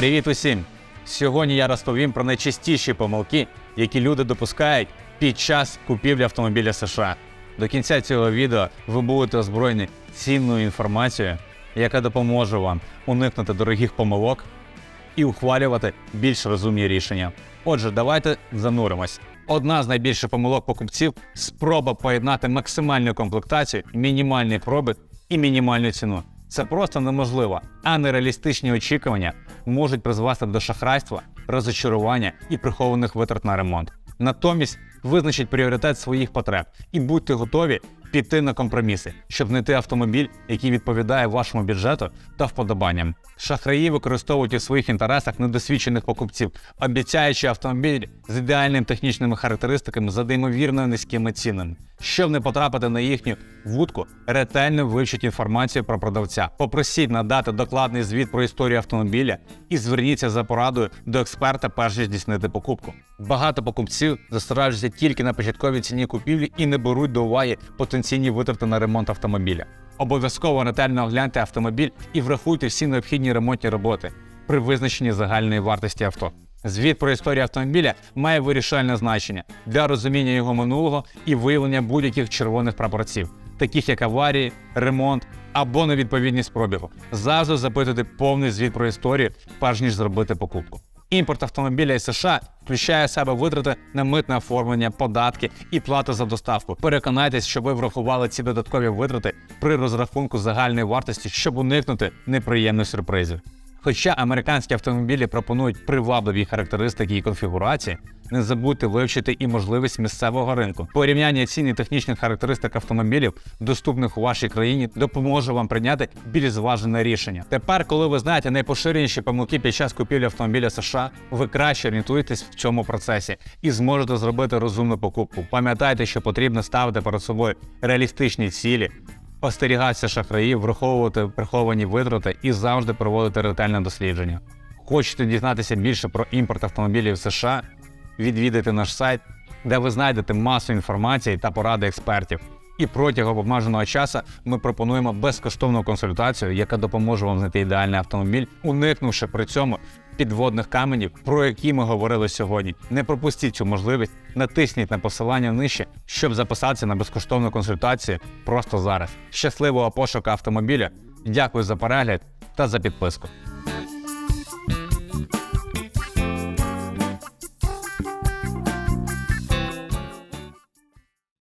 Привіт усім! Сьогодні я розповім про найчастіші помилки, які люди допускають під час купівлі автомобіля США. До кінця цього відео ви будете озброєні цінною інформацією, яка допоможе вам уникнути дорогих помилок і ухвалювати більш розумні рішення. Отже, давайте зануримось. Одна з найбільших помилок покупців спроба поєднати максимальну комплектацію, мінімальний пробит і мінімальну ціну. Це просто неможливо, а нереалістичні очікування можуть призвести до шахрайства, розочарування і прихованих витрат на ремонт. Натомість визначіть пріоритет своїх потреб і будьте готові піти на компроміси, щоб знайти автомобіль, який відповідає вашому бюджету та вподобанням. Шахраї використовують у своїх інтересах недосвідчених покупців, обіцяючи автомобіль з ідеальними технічними характеристиками за неймовірно низькими цінами. Щоб не потрапити на їхню вудку, ретельно вивчіть інформацію про продавця. Попросіть надати докладний звіт про історію автомобіля і зверніться за порадою до експерта, перш ніж здійснити покупку. Багато покупців тільки на початковій ціні купівлі і не беруть до уваги потенційні витрати на ремонт автомобіля. Обов'язково ретельно огляньте автомобіль і врахуйте всі необхідні ремонтні роботи при визначенні загальної вартості авто. Звіт про історію автомобіля має вирішальне значення для розуміння його минулого і виявлення будь-яких червоних прапорців, таких як аварії, ремонт або невідповідність пробігу. Завжди запитуйте повний звіт про історію, перш ніж зробити покупку. Імпорт автомобіля із США включає себе витрати на митне оформлення, податки і плату за доставку. Переконайтесь, що ви врахували ці додаткові витрати при розрахунку загальної вартості, щоб уникнути неприємних сюрпризів. Хоча американські автомобілі пропонують привабливі характеристики і конфігурації, не забудьте вивчити і можливість місцевого ринку. Порівняння цін і технічних характеристик автомобілів, доступних у вашій країні, допоможе вам прийняти більш зважене рішення. Тепер, коли ви знаєте найпоширеніші помилки під час купівлі автомобіля США, ви краще орієнтуєтесь в цьому процесі і зможете зробити розумну покупку. Пам'ятайте, що потрібно ставити перед собою реалістичні цілі, остерігатися шахраїв, враховувати приховані витрати і завжди проводити ретельне дослідження. Хочете дізнатися більше про імпорт автомобілів США? Відвідайте наш сайт, де ви знайдете масу інформації та поради експертів. І протягом обмеженого часу ми пропонуємо безкоштовну консультацію, яка допоможе вам знайти ідеальний автомобіль, уникнувши при цьому підводних каменів, про які ми говорили сьогодні. Не пропустіть цю можливість, натисніть на посилання нижче, щоб записатися на безкоштовну консультацію просто зараз. Щасливого пошуку автомобіля! Дякую за перегляд та за підписку.